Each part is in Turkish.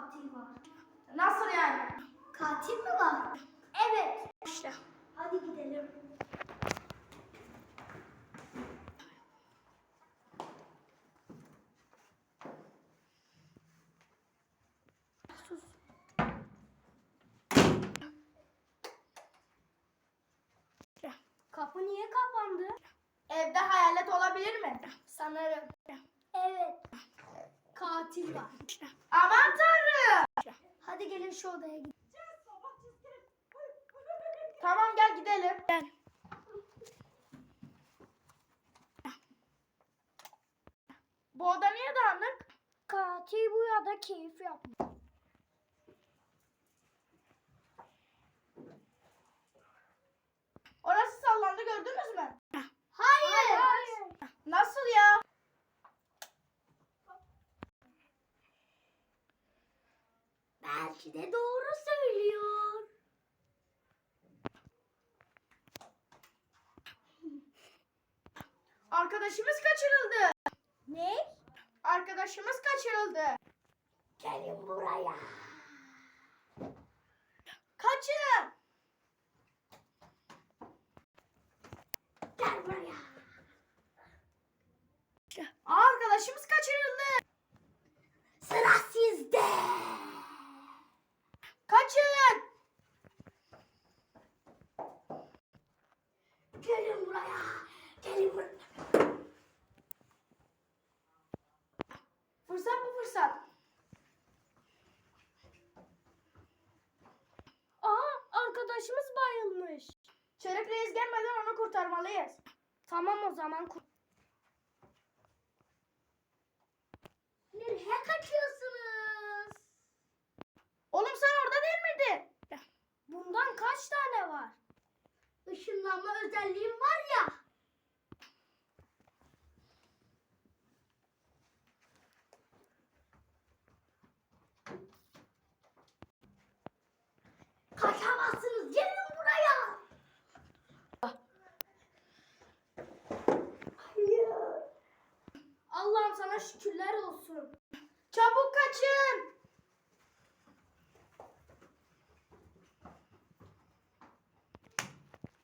katil var. Nasıl yani? Katil mi var? Evet. İşte. Hadi gidelim. Kapı niye kapandı? Evde hayalet olabilir mi? Sanırım. Evet. Katil var. Aman tanrım. Hadi gelin şu odaya gidelim. Tamam gel gidelim. Gel. Bu oda niye dağınık? Katil bu ya da keyif yapmış. Orası sallandı gördünüz mü? Hayır. Nasıl ya? Belki de doğru söylüyor. Arkadaşımız kaçırıldı. Ne? Arkadaşımız kaçırıldı. Gelin buraya. Kaçın. Gel buraya. Arkadaşımız kaçırıldı. Sıra sizde. Kaçın. Gelin buraya. Gelin buraya. Fırsat bu fırsat. Aha arkadaşımız bayılmış. Çelik reis gelmeden onu kurtarmalıyız. Tamam o zaman. Nereye kaçıyorsunuz? Oğlum sen orada değil miydin? Bundan kaç tane var? Işınlanma özelliğim var ya. Kaçamazsınız. Gelin buraya. Hayır. Allah'ım sana şükürler olsun. Çabuk kaçın.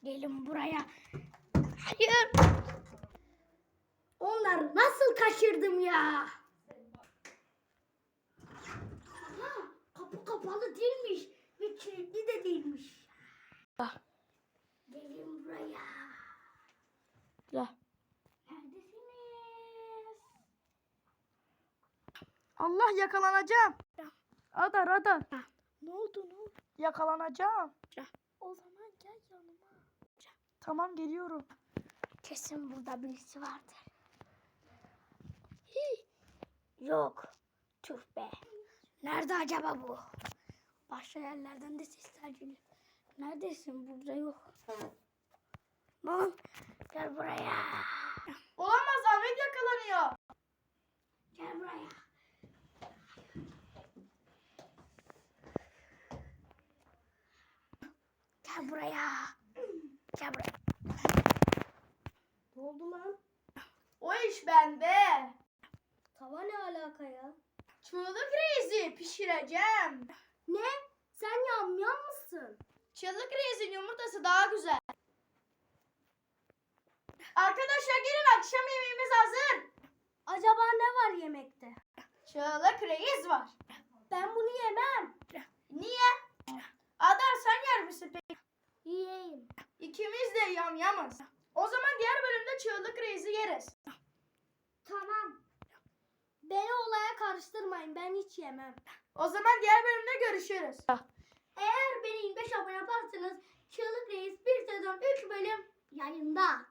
Gelin buraya. Hayır. Onları nasıl kaçırdım ya? Aha, kapı kapalı değilmiş. Ve kilitli de değilmiş. Ah. Gelin buraya. Ya. Allah yakalanacağım. Radar radar. Ne oldu ne oldu? Yakalanacağım. O zaman gel yanıma. Tamam geliyorum. Kesin burada birisi vardır. Hii. Yok. Tüh be. Nerede acaba bu? Başka yerlerden de sesler geliyor. Neredesin? Burada yok. Lan gel buraya. Olamaz Ahmet yakalanıyor. Gel buraya. Gel buraya. Gel buraya. Ne oldu lan? O iş bende. Tava ne alaka ya? Çığlık reisi pişireceğim. Ne? Sen yamyam mısın? Çığlık reisin yumurtası daha güzel. Arkadaşlar gelin akşam yemeğimiz hazır. Acaba ne var yemekte? Çığlık reis var. Ben bunu yemem. Niye? misin peki? Yiyeyim. İkimiz de yamyamız. O zaman diğer bölümde çığlık reisi yeriz. Tamam. Beni olaya karıştırmayın. Ben hiç yemem. O zaman diğer bölümde görüşürüz. Eğer beni 25 abone yaparsanız Çığlık Reis bir sezon 3 bölüm yayında.